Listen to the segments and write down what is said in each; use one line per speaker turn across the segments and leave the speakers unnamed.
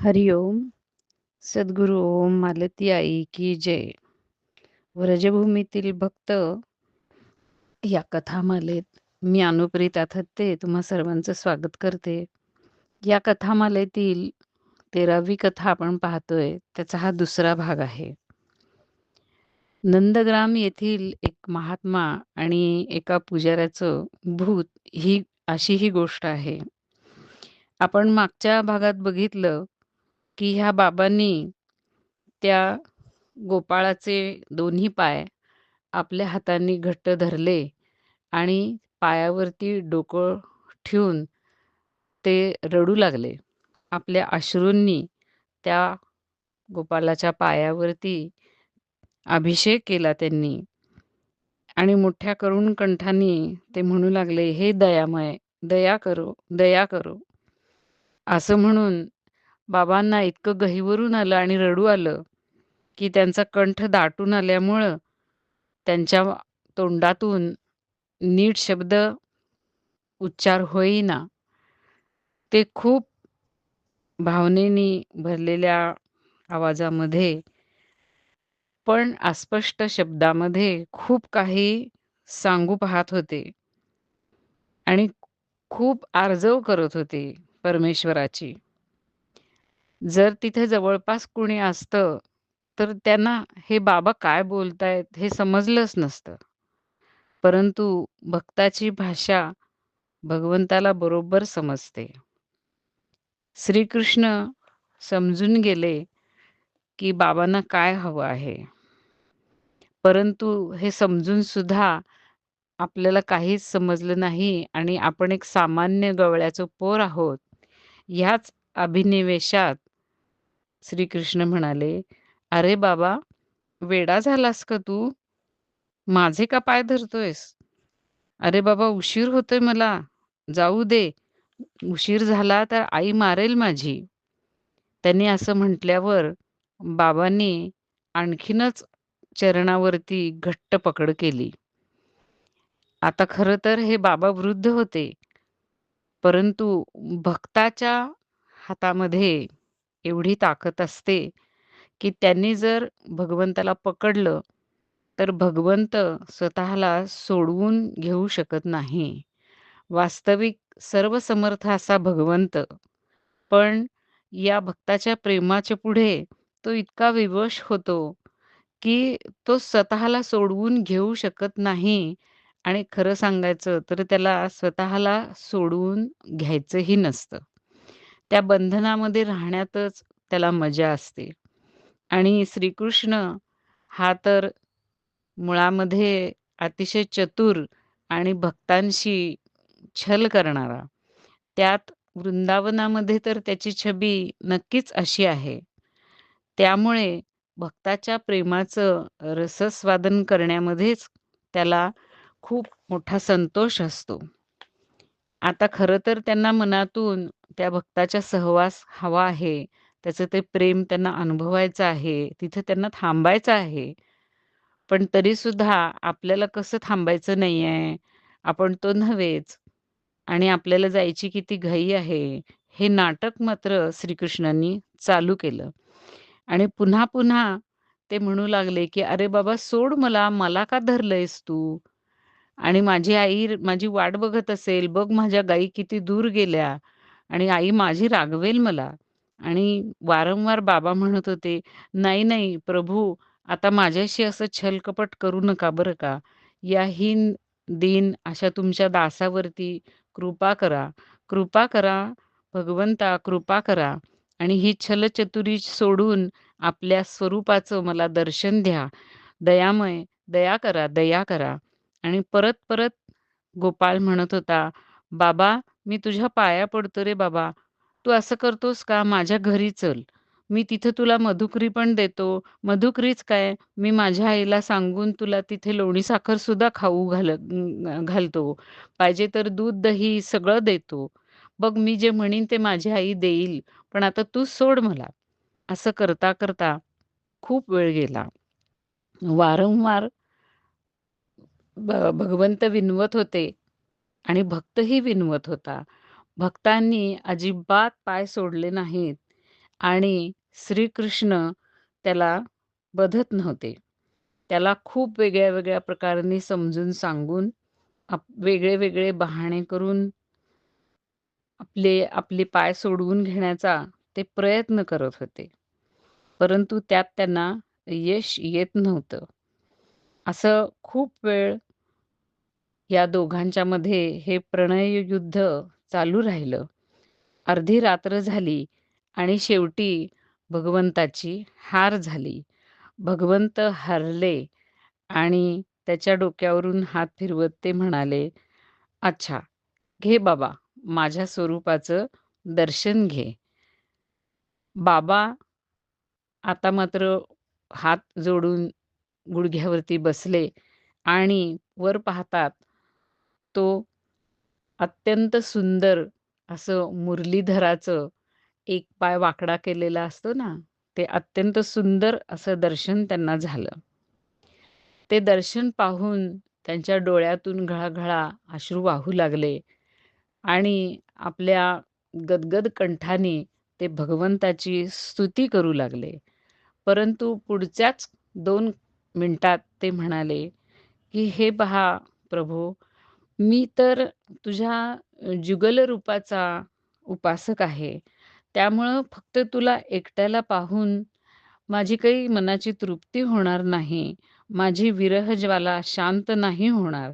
हरिओम सद्गुरु ओम मालती आई की जय. व्रजभूमीतील भक्त या कथामालेत मी अनुप्रीत आथत्ते तुम्हा सर्वांचं स्वागत करते. या कथामालेतील तेरावी कथा आपण पाहतोय त्याचा हा दुसरा भाग आहे. नंदग्राम येथील एक महात्मा आणि एका पुजाऱ्याचं भूत ही अशी ही गोष्ट आहे. आपण मागच्या भागात बघितलं की ह्या बाबांनी त्या गोपाळाचे दोन्ही पाय आपल्या हातांनी घट्ट धरले आणि पायावरती डोकं ठेवून ते रडू लागले. आपल्या अश्रूंनी त्या गोपालाच्या पायावरती अभिषेक केला त्यांनी आणि मोठ्या करुण कंठांनी ते म्हणू लागले हे दयामय दया करो दया करो. असं म्हणून बाबांना इतकं गहीवरून आलं आणि रडू आलं की त्यांचा कंठ दाटून आल्यामुळं त्यांच्या तोंडातून नीट शब्द उच्चार होईना. ते खूप भावनेनी भरलेल्या आवाजामध्ये पण अस्पष्ट शब्दामध्ये खूप काही सांगू पाहत होते आणि खूप आर्जव करत होते परमेश्वराची. जर तिथे जवळपास कुणी असतं तर त्यांना हे बाबा काय बोलतायत हे समजलंच नसतं. परंतु भक्ताची भाषा भगवंताला बरोबर समजते. श्रीकृष्ण समजून गेले की बाबांना काय हवं आहे. परंतु हे समजून सुद्धा आपल्याला काहीच समजलं नाही आणि आपण एक सामान्य गवळ्याचं पोर आहोत ह्याच अभिनिवेशात श्रीकृष्ण म्हणाले अरे बाबा वेडा झालास का तू? माझे का पाय धरतोयस? अरे बाबा उशीर होतोय मला. जाऊ दे. उशीर झाला तर आई मारेल माझी. त्यांनी असं म्हटल्यावर बाबांनी आणखीनच चरणावरती घट्ट पकड केली. आता खरं तर हे बाबा वृद्ध होते. परंतु भक्ताच्या हातामध्ये एवढी ताकद असते की त्यांनी जर भगवंताला पकडलं तर भगवंत स्वतःला सोडवून घेऊ शकत नाही. वास्तविक सर्वसमर्थ असा भगवंत. पण या भक्ताच्या प्रेमाच्या पुढे तो इतका विवश होतो की तो स्वतःला सोडवून घेऊ शकत नाही. आणि खरं सांगायचं तर त्याला स्वतःला सोडवून घ्यायचंही नसतं. त्या बंधनामध्ये राहण्यातच त्याला मजा असते. आणि श्रीकृष्ण हा तर मुळामध्ये अतिशय चतुर आणि भक्तांशी छल करणारा. त्यात वृंदावनामध्ये तर त्याची छबी नक्कीच अशी आहे. त्यामुळे भक्ताच्या प्रेमाचं रसस्वादन करण्यामध्येच त्याला खूप मोठा संतोष असतो. आता खरं तर त्यांना मनातून त्या भक्ताच्या सहवास हवा आहे. त्याचं ते प्रेम त्यांना अनुभवायचं आहे. तिथे त्यांना थांबायचं आहे. पण तरी सुद्धा आपल्याला कसं थांबायचं नाही आहे आपण तो नव्हेच. आणि आपल्याला जायची किती घाई आहे? हे नाटक मात्र श्रीकृष्णांनी चालू केलं. आणि पुन्हा पुन्हा ते म्हणू लागले की अरे बाबा सोड मला. मला का धरलंयस तू? आणि माझी आई माझी वाट बघत असेल बघ माझ्या गाई किती दूर गेल्या आणि आई माझी रागवेल मला. आणि वारंवार बाबा म्हणत होते नाही नाही प्रभू आता माझ्याशी असं छलकपट करू नका बरं का. या हीन दिन अशा तुमच्या दासावरती कृपा करा. कृपा करा भगवंता कृपा करा. आणि ही छलचतुरी सोडून आपल्या स्वरूपाचं मला दर्शन द्या. दयामय दया करा दया करा. आणि परत परत गोपाळ म्हणत होता बाबा मी तुझ्या पाया पडतो रे बाबा. तू असं करतोस का? माझ्या घरी चल. मी तिथं तुला मधुकरी पण देतो. मधुकरीच काय? मी माझ्या आईला सांगून तुला तिथे लोणी साखर सुद्धा खाऊ घाल घालतो. पाहिजे तर दूध दही सगळं देतो. बघ मी जे म्हणीन ते माझी आई देईल पण आता तू सोड मला. असं करता करता खूप वेळ गेला. वारंवार भगवंत विनवत होते आणि भक्तही विनवत होता भक्तांनी अजिबात पाय सोडले नाहीत आणि श्रीकृष्ण त्याला बधत नव्हते. त्याला खूप वेगळ्या-वेगळ्या प्रकारांनी समजून सांगून, आप वेगळे-वेगळे बहाणे करून आपले आपले पाय सोडवून घेण्याचा ते प्रयत्न करत होते. परंतु त्यात त्यांना यश येत नव्हतं. असं खूप वेळ या दोघांच्यामध्ये हे प्रणय युद्ध चालू राहिलं. अर्धी रात्र झाली आणि शेवटी भगवंताची हार झाली. भगवंत हरले आणि त्याच्या डोक्यावरून हात फिरवत ते म्हणाले, "अच्छा, घे बाबा माझ्या स्वरूपाचं दर्शन घे." बाबा आता मात्र हात जोडून गुडघ्यावरती बसले आणि वर पाहतात, तो अत्यंत सुंदर असं मुरलीधराचं एक पाय वाकडा केलेला असतो ना, ते अत्यंत सुंदर असं दर्शन त्यांना झालं. ते दर्शन पाहून त्यांच्या डोळ्यातून घळाघळा अश्रू वाहू लागले आणि आपल्या गदगद कंठाने ते भगवंताची स्तुती करू लागले. परंतु पुढच्याच दोन मिनटात ते म्हणाले, की "हे पहा प्रभू मी तर तुझ्या जुगल रूपाचा उपासक आहे. त्यामुळं फक्त तुला एकट्याला पाहून माझी काही मनाची तृप्ती होणार नाही. माझी विरह ज्वाला शांत नाही होणार.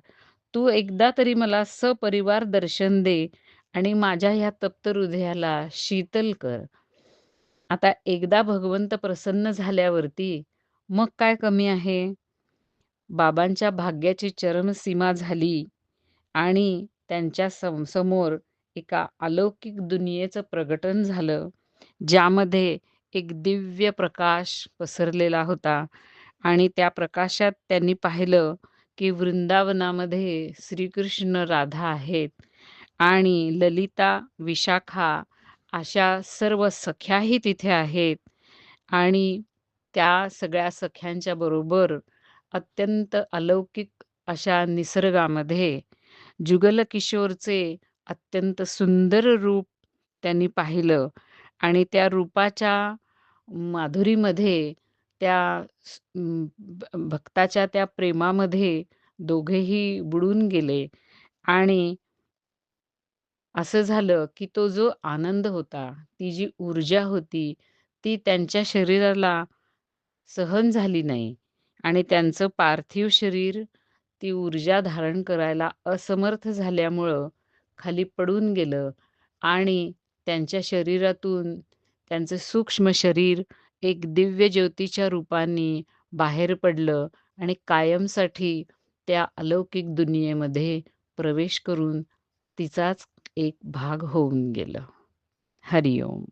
तू एकदा तरी मला सपरिवार दर्शन दे आणि माझ्या ह्या तप्त हृदयाला शीतल कर." आता एकदा भगवंत प्रसन्न झाल्यावरती मग काय कमी आहे? बाबांच्या भाग्याची चरमसीमा झाली आणि त्यांच्या सम समोर एका अलौकिक दुनियेचं प्रगटन झालं, ज्यामध्ये एक दिव्य प्रकाश पसरलेला होता आणि त्या प्रकाशात त्यांनी पाहिलं, की वृंदावनामध्ये श्रीकृष्ण, राधा आहेत आणि ललिता, विशाखा अशा सर्व सख्याही तिथे आहेत आणि त्या सगळ्या सख्यांच्या बरोबर अत्यंत अलौकिक अशा निसर्गामध्ये जुगल किशोरचे अत्यंत सुंदर रूप त्यांनी पाहिलं आणि त्या रूपाच्या माधुरीमध्ये त्या भक्ताच्या त्या प्रेमामध्ये दोघेही बुडून गेले आणि असं झालं, की तो जो आनंद होता, ती जी ऊर्जा होती, ती त्यांच्या शरीराला सहन झाली नाही आणि त्यांचं पार्थिव शरीर ती ऊर्जा धारण करायला असमर्थ झाल्यामुळं खाली पडून गेलं आणि त्यांच्या शरीरातून त्यांचं सूक्ष्म शरीर एक दिव्य ज्योतीच्या रूपाने बाहेर पडलं आणि कायमसाठी त्या अलौकिक दुनियेमध्ये प्रवेश करून तिचाच एक भाग होऊन गेलं. हरिओम.